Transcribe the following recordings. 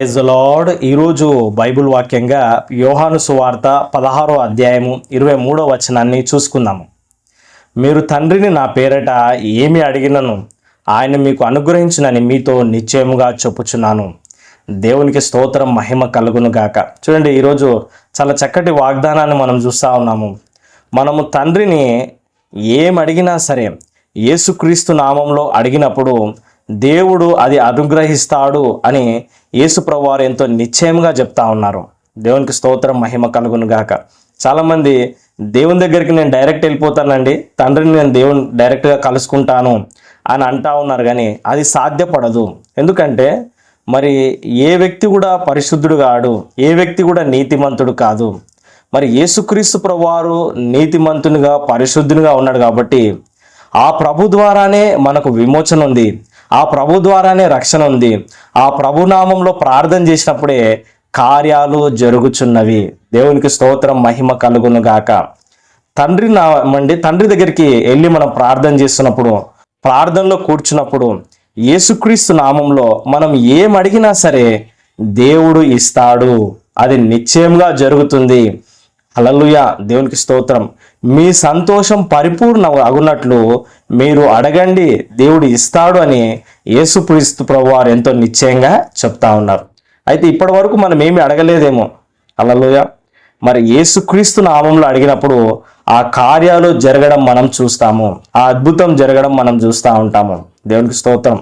Praise lord ఈరోజు bible వాక్యంగా యోహాను సువార్త పదహారో అధ్యాయము ఇరవై మూడో వచనాన్ని చూసుకుందాము. మీరు తండ్రిని నా పేరట ఏమి అడిగినను? ఆయన మీకు అనుగ్రహించునని మీతో నిశ్చయముగా చెప్పుచున్నాను. దేవునికి స్తోత్రం మహిమ కలుగును గాక. చూడండి ఈరోజు చాలా చక్కటి వాగ్దానాన్ని మనం చూస్తూ ఉన్నాము. మనము తండ్రిని ఏం అడిగినా సరే యేసుక్రీస్తు నామంలో అడిగినప్పుడు దేవుడు అది అనుగ్రహిస్తాడు అని యేసు ప్రభువారు ఎంతో నిశ్చయంగా చెప్తా ఉన్నారు. దేవునికి స్తోత్రం మహిమ కలుగును గాక. చాలామంది దేవుని దగ్గరికి నేను డైరెక్ట్ వెళ్ళిపోతానండి. తండ్రిని నేను దేవుని డైరెక్ట్గా కలుసుకుంటాను అని అంటా ఉన్నారు కానీ అది సాధ్యపడదు. ఎందుకంటే మరి ఏ వ్యక్తి కూడా పరిశుద్ధుడు కాడు ఏ వ్యక్తి కూడా నీతిమంతుడు కాదు. మరి యేసుక్రీస్తు ప్రభువారు నీతిమంతునిగా పరిశుద్ధునిగా ఉన్నాడు కాబట్టి ఆ ప్రభు ద్వారానే మనకు విమోచన ఉంది. ఆ ప్రభు ద్వారానే రక్షణ ఉంది. ఆ ప్రభు నామంలో ప్రార్థన చేసినప్పుడే కార్యాలు జరుగుచున్నవి. దేవునికి స్తోత్రం మహిమ కలుగును గాక. తండ్రి నామండి తండ్రి దగ్గరికి వెళ్ళి మనం ప్రార్థన చేస్తున్నప్పుడు ప్రార్థనలో కూర్చున్నప్పుడు యేసుక్రీస్తు నామంలో మనం ఏం అడిగినా సరే దేవుడు ఇస్తాడు. అది నిశ్చయంగా జరుగుతుంది. అలలుయ దేవునికి స్తోత్రం. మీ సంతోషం పరిపూర్ణ అగునట్లు మీరు అడగండి దేవుడు ఇస్తాడు అని యేసుక్రీస్తు ప్రభు వారు ఎంతో నిశ్చయంగా చెప్తా ఉన్నారు. అయితే ఇప్పటి వరకు మనం ఏమి అడగలేదేమో. అలలోయ మరి యేసుక్రీస్తు నామంలో అడిగినప్పుడు ఆ కార్యాలు జరగడం మనం చూస్తాము. ఆ అద్భుతం జరగడం మనం చూస్తూ ఉంటాము. దేవునికి స్తోత్రం.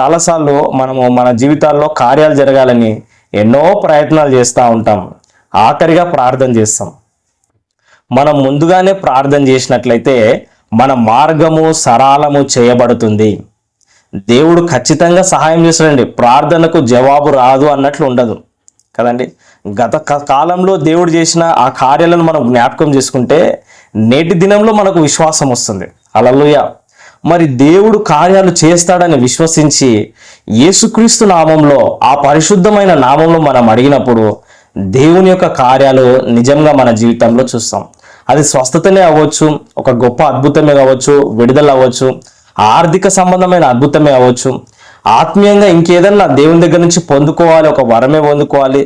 చాలాసార్లు మనము మన జీవితాల్లో కార్యాలు జరగాలని ఎన్నో ప్రయత్నాలు చేస్తూ ఉంటాం. ఆఖరిగా ప్రార్థన చేస్తాం. మనం ముందుగానే ప్రార్థన చేసినట్లయితే మన మార్గము సరళము చేయబడుతుంది. దేవుడు ఖచ్చితంగా సహాయం చేస్తాడండి. ప్రార్థనకు జవాబు రాదు అన్నట్లు ఉండదు. కదండి? గత క- కాలంలో దేవుడు చేసిన ఆ కార్యాలను మనం జ్ఞాపకం చేసుకుంటే నేటి దినంలో మనకు విశ్వాసం వస్తుంది. అలలుయ మరి దేవుడు కార్యాలు చేస్తాడని విశ్వసించి యేసుక్రీస్తు నామంలో ఆ పరిశుద్ధమైన నామంలో మనం అడిగినప్పుడు దేవుని యొక్క కార్యాలు నిజంగా మన జీవితంలో చూస్తాం. అది స్వస్థతనే అవ్వచ్చు ఒక గొప్ప అద్భుతమే కావచ్చు విడుదల అవ్వచ్చు ఆర్థిక సంబంధమైన అద్భుతమే అవ్వచ్చు. ఆత్మీయంగా ఇంకేదన్నా దేవుని దగ్గర నుంచి పొందుకోవాలి ఒక వరమే పొందుకోవాలి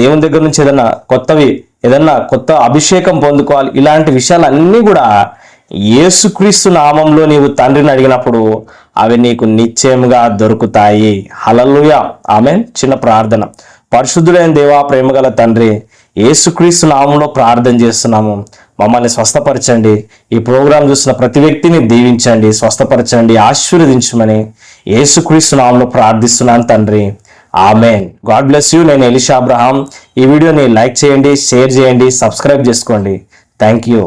దేవుని దగ్గర నుంచి ఏదన్నా కొత్తవి ఏదన్నా కొత్త అభిషేకం పొందుకోవాలి ఇలాంటి విషయాలన్నీ కూడా యేసుక్రీస్తు నామంలో నీవు తండ్రిని అడిగినప్పుడు అవి నీకు నిశ్చయంగా దొరుకుతాయి. హలలుయ ఆమె చిన్న ప్రార్థన. పరిశుద్ధుడైన దేవా ప్రేమగల తండ్రి ఏసుక్రీస్తు నామంలో ప్రార్థన చేస్తున్నాము. మమ్మల్ని స్వస్థపరచండి. ఈ ప్రోగ్రాం చూసిన ప్రతి వ్యక్తిని దీవించండి స్వస్థపరచండి ఆశీర్వదించమని ఏసుక్రీస్తు నామంలో ప్రార్థిస్తున్నాను తండ్రి. ఆమెన్. God bless you. నేను ఎలిషా అబ్రహాం. ఈ వీడియోని లైక్ చేయండి షేర్ చేయండి సబ్స్క్రైబ్ చేసుకోండి. Thank you.